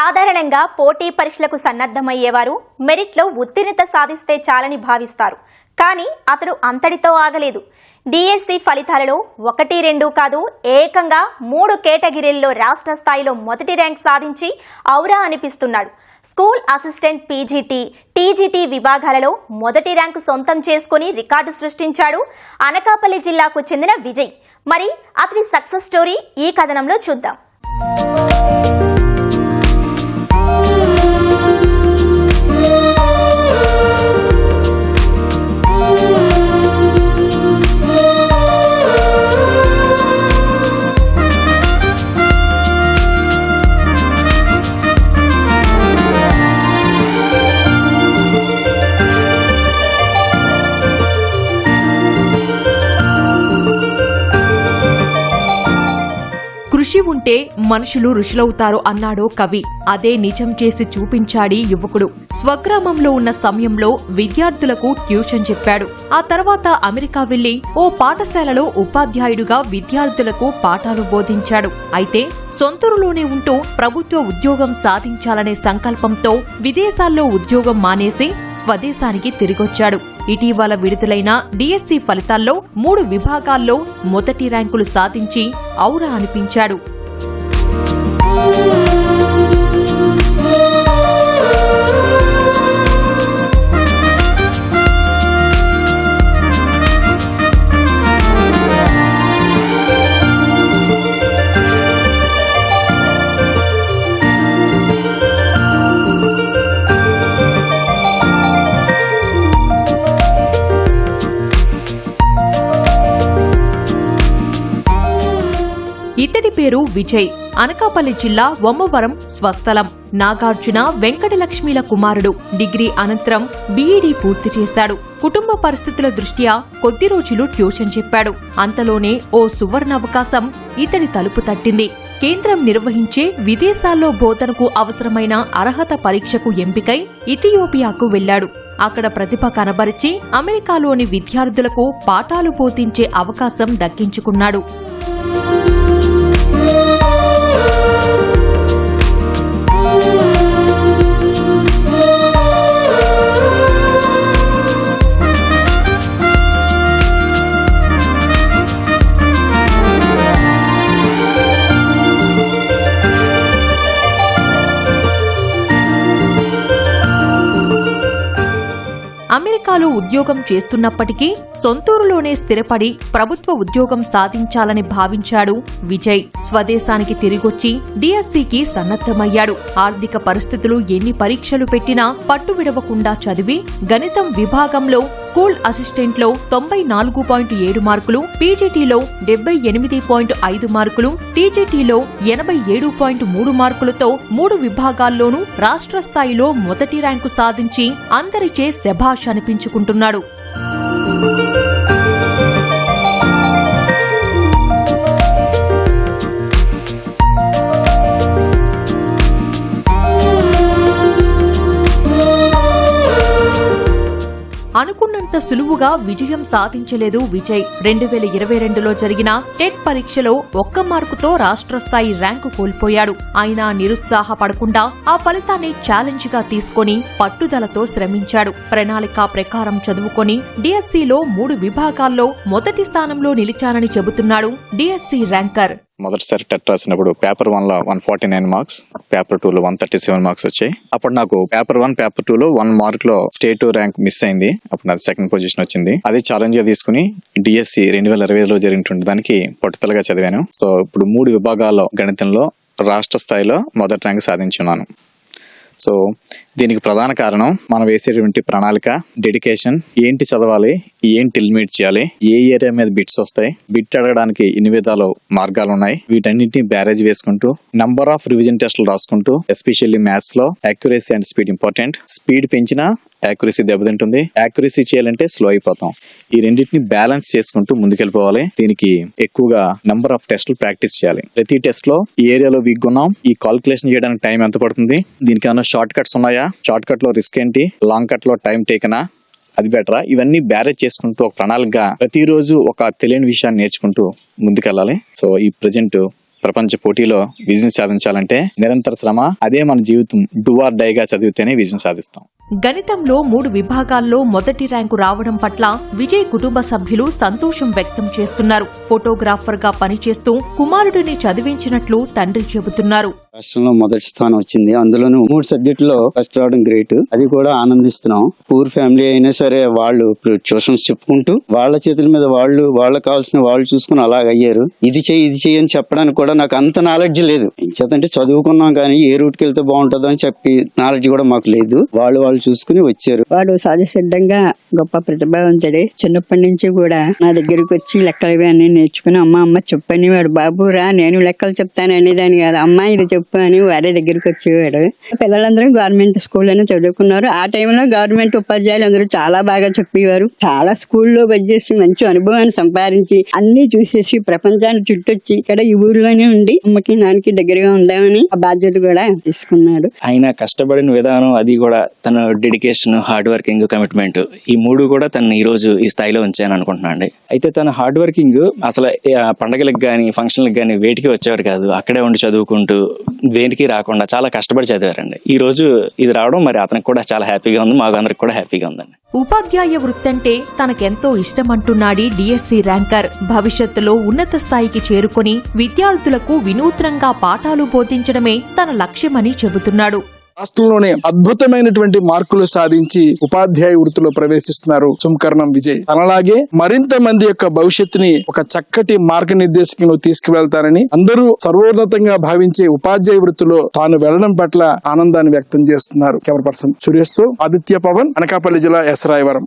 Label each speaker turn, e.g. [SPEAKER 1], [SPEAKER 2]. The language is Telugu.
[SPEAKER 1] సాధారణంగా పోటీ పరీక్షలకు సన్నద్ధమయ్యేవారు మెరిట్లో ఉత్తీర్ణత సాధిస్తే చాలని భావిస్తారు. కానీ అతడు అంతటితో ఆగలేదు. డిఎస్సి ఫలితాలలో ఒకటి రెండు కాదు ఏకంగా మూడు కేటగిరీల్లో రాష్ట్ర స్థాయిలో మొదటి ర్యాంక్ సాధించి ఔరా అనిపిస్తున్నాడు. స్కూల్ అసిస్టెంట్ పీజీటీ టీజీటీ విభాగాలలో మొదటి ర్యాంకు సొంతం చేసుకుని రికార్డు సృష్టించాడు అనకాపల్లి జిల్లాకు చెందిన విజయ్. మరి అతని సక్సెస్ స్టోరీ ఈ కథనంలో చూద్దాం.
[SPEAKER 2] ఉంటే మనుషులు ఋషులవుతారు అన్నాడో కవి. అదే నిజం చేసి చూపించాడి యువకుడు. స్వగ్రామంలో ఉన్న సమయంలో విద్యార్థులకు ట్యూషన్ చెప్పాడు. ఆ తర్వాత అమెరికా వెళ్ళి ఓ పాఠశాలలో ఉపాధ్యాయుడుగా విద్యార్థులకు పాఠాలు బోధించాడు. అయితే సొంతూరులోనే ఉంటూ ప్రభుత్వ ఉద్యోగం సాధించాలనే సంకల్పంతో విదేశాల్లో ఉద్యోగం మానేసి స్వదేశానికి తిరిగొచ్చాడు. ఇటీవల విడుదలైన డిఎస్సి ఫలితాల్లో మూడు విభాగాల్లో మొదటి ర్యాంకులు సాధించి ఔరా అనిపించాడు. ఇతడి పేరు విజయ్. అనకాపల్లి జిల్లా వమ్మవరం స్వస్థలం. నాగార్జున వెంకటలక్ష్మిల కుమారుడు. డిగ్రీ అనంతరం బీఈడీ పూర్తి చేశాడు. కుటుంబ పరిస్థితుల దృష్ట్యా కొద్ది రోజులు ట్యూషన్ చెప్పాడు. అంతలోనే ఓ సువర్ణ అవకాశం ఇతడి తలుపు తట్టింది. కేంద్రం నిర్వహించే విదేశాల్లో బోధనకు అవసరమైన అర్హత పరీక్షకు ఎంపికై ఇథియోపియాకు వెళ్ళాడు అక్కడ ప్రతిభ కనబరిచి అమెరికాలోని విద్యార్థులకు పాఠాలు బోధించే అవకాశం దక్కించుకున్నాడు. you. అమెరికాలో ఉద్యోగం చేస్తున్నప్పటికీ సొంతూరులోనే స్థిరపడి ప్రభుత్వ ఉద్యోగం సాధించాలని భావించాడు విజయ్. స్వదేశానికి తిరిగొచ్చి డిఎస్సికి సన్నద్ధమయ్యాడు. ఆర్థిక పరిస్థితులు ఎన్ని పరీక్షలు పెట్టినా పట్టు విడవకుండా చదివి గణితం విభాగంలో స్కూల్ అసిస్టెంట్లో తొంభై నాలుగు పాయింట్ ఏడు మార్కులు పీజీటీలో డెబ్బై ఎనిమిది పాయింట్ ఐదు మార్కులు టీజీటీలో ఎనభై ఏడు పాయింట్ మూడు మార్కులతో మూడు విభాగాల్లోనూ రాష్ట్ర స్థాయిలో మొదటి ర్యాంకు సాధించి అందరిచే శభాష్ అనిపించుకుంటున్నాడు అంత సులువుగా విజయం సాధించలేదు విజయ్. రెండు వేల ఇరవై రెండులో జరిగిన టెట్ పరీక్షలో ఒక్క మార్కుతో రాష్ట్ర స్థాయి ర్యాంకు కోల్పోయాడు. ఆయన నిరుత్సాహపడకుండా ఆ ఫలితాన్ని ఛాలెంజ్గా తీసుకుని పట్టుదలతో శ్రమించాడు. ప్రణాళిక ప్రకారం చదువుకొని డిఎస్సిలో మూడు విభాగాల్లో మొదటి స్థానంలో నిలిచానని చెబుతున్నాడు డిఎస్సి ర్యాంకర్.
[SPEAKER 3] మొదటిసారి టెట్ రాసినప్పుడు పేపర్ వన్లో one forty nine marks paper two లో వన్ థర్టీ సెవెన్ మార్క్స్ వచ్చాయి. అప్పుడు నాకు పేపర్ వన్ పేపర్ టూ లో వన్ మార్క్లో స్టేట్ ర్యాంక్ మిస్ అయింది. అప్పుడు నాకు సెకండ్ పొజిషన్ వచ్చింది. అది ఛాలెంజ్గా తీసుకుని డిఎస్సి రెండు వేల ఇరవై లో జరిగినటువంటి దానికి పట్టుదలగా చదివాను. సో ఇప్పుడు మూడు విభాగాల్లో గణితంలో రాష్ట్ర స్థాయిలో మొదటి ర్యాంక్ సాధించున్నాను. సో దీనికి ప్రధాన కారణం మనం వేసేటువంటి ప్రణాళిక డెడికేషన్ ఏంటి చదవాలి ఏంటి లిమిట్ చేయాలి ఏ ఏరియా మీద బిట్స్ వస్తాయి బిట్ అడగడానికి ఎన్ని విధాలు మార్గాలు ఉన్నాయి వీటన్నిటిని బ్యారేజ్ వేసుకుంటూ నంబర్ ఆఫ్ రివిజన్ టెస్ట్లు రాసుకుంటూ ఎస్పెషల్లీ మ్యాథ్స్లో accuracy and speed important speed పెంచినా యాక్యురసీ దెబ్బతింటుంది. యాక్యురసీ చేయాలంటే స్లో అయిపోతాం. ఈ రెండింటిని బ్యాలెన్స్ చేసుకుంటూ ముందుకెళ్ళిపోవాలి. దీనికి ఎక్కువగా నంబర్ ఆఫ్ టెస్ట్లు ప్రాక్టీస్ చేయాలి. ప్రతి టెస్ట్లో ఈ ఏరియాలో వీక్ ఉన్నాం. ఈ కాల్కులేషన్ చేయడానికి టైం ఎంత పడుతుంది? దీనికి ఏమైనా షార్ట్ కట్స్ ఉన్నాయా? షార్ట్ కట్లో రిస్క్ ఏంటి? లాంగ్ కట్లో టైం టేకనా అది బెటరా ఇవన్నీ బ్యారేజ్ చేసుకుంటూ ఒక ప్రణాళికగా ప్రతిరోజు ఒక తెలియని విషయాన్ని నేర్చుకుంటూ ముందుకెళ్ళాలి. సో ఈ ప్రజెంట్ ప్రపంచ పోటీలో విజయం సాధించాలంటే నిరంతర శ్రమ అదే మన జీవితం. డూఆర్ డైగా చదివితేనే విజయం సాధిస్తాం.
[SPEAKER 2] గణితంలో మూడు విభాగాల్లో మొదటి ర్యాంకు రావడం పట్ల విజయ్ కుటుంబ సభ్యులు సంతోషం వ్యక్తం చేస్తున్నారు. ఫోటోగ్రాఫర్గా పనిచేస్తూ కుమారుడిని చదివించినట్లు తండ్రి చెబుతున్నారు.
[SPEAKER 4] రాష్ట్రంలో మొదటి స్థానం వచ్చింది. అందులోనూ మూడు సబ్జెక్టులో ఫస్ట్ రావడం గ్రేట్. అది కూడా ఆనందిస్తున్నాం. పూర్ ఫ్యామిలీ అయినా సరే వాళ్ళు ఇప్పుడు ట్యూషన్స్ చెప్పుకుంటూ వాళ్ళ చేతుల మీద వాళ్ళు వాళ్ళకి కావాల్సిన వాళ్ళు చూసుకుని అలాగ అయ్యారు. ఇది చెయ్యి ఇది చేయని అని చెప్పడానికి కూడా నాకు అంత నాలెడ్జ్ లేదు. చేతంటే చదువుకున్నాం కానీ ఏ రూట్కి వెళ్తే బాగుంటుందో అని చెప్పి నాలెడ్జ్ కూడా మాకు లేదు. వాళ్ళు వాళ్ళు చూసుకుని వచ్చారు.
[SPEAKER 5] వాడు సహజసిద్ధంగా గొప్ప ప్రతిభావంతుడే. చిన్నప్పటి నుంచి కూడా నా దగ్గరికి వచ్చి లెక్కలు ఇవి అన్ని నేర్చుకుని అమ్మ అమ్మ చెప్పని వాడు బాబు రా నేను లెక్కలు చెప్తాను అనేదాన్ని కాదు. అమ్మ ఇది చెప్పు అని వారి దగ్గరికి వచ్చేవాడు. పిల్లలందరూ గవర్నమెంట్ స్కూల్లోనే చదువుకున్నారు. ఆ టైంలో గవర్నమెంట్ ఉపాధ్యాయులు అందరూ చాలా బాగా చెప్పేవారు. చాలా స్కూల్లో పనిచేసి మంచి అనుభవాన్ని సంపాదించి అన్ని చూసేసి ప్రపంచాన్ని చుట్టొచ్చి ఇక్కడ ఈ ఊర్లోనే ఉండి అమ్మకి నాన్నకి దగ్గరగా ఉందామని ఆ బాధ్యత కూడా తీసుకున్నాడు.
[SPEAKER 6] ఆయన కష్టపడిన విధానం అది కూడా తన డెడికేషన్ హార్డ్ వర్కింగ్ కమిట్మెంట్ ఈ మూడు కూడా తను ఈ రోజు ఈ స్థాయిలో ఉంచాయని అనుకుంటున్నాను అండి. అయితే తన హార్డ్ వర్కింగ్ అసలు ఆ పండగలకు కానీ ఫంక్షన్లకు కానీ వేటికి వచ్చేవారు కాదు. అక్కడే ఉండి చదువుకుంటూ దేనికి రాకుండా చాలా కష్టపడి చదివారండి. ఈ రోజు ఇది రావడం మరి అతనికి కూడా చాలా హ్యాపీగా ఉంది మాకు అందరికి కూడా హ్యాపీగా ఉందండి.
[SPEAKER 2] ఉపాధ్యాయ వృత్తంటే తనకెంతో ఇష్టమంటున్నాడీ డిఎస్సి ర్యాంకర్. భవిష్యత్తులో ఉన్నత స్థాయికి చేరుకొని విద్యార్థులకు వినూత్నంగా పాఠాలు బోధించడమే తన లక్ష్యమని చెబుతున్నాడు.
[SPEAKER 7] రాష్ట్రంలోనే అద్భుతమైనటువంటి మార్కులు సాధించి ఉపాధ్యాయ వృత్తిలో ప్రవేశిస్తున్నారు సుంకర్ణం విజయ్. అలాగే మరింత మంది యొక్క భవిష్యత్తుని ఒక చక్కటి మార్గనిర్దేశకంలో తీసుకువెళ్తారని అందరూ సర్వోన్నతంగా భావించే ఉపాధ్యాయ వృత్తిలో తాను వెళ్ళడం పట్ల ఆనందాన్ని వ్యక్తం చేస్తున్నారు. కెమెరా పర్సన్ సురేష్తో ఆదిత్య పవన్ అనకాపల్లి జిల్లా ఎస్ రాయవరం.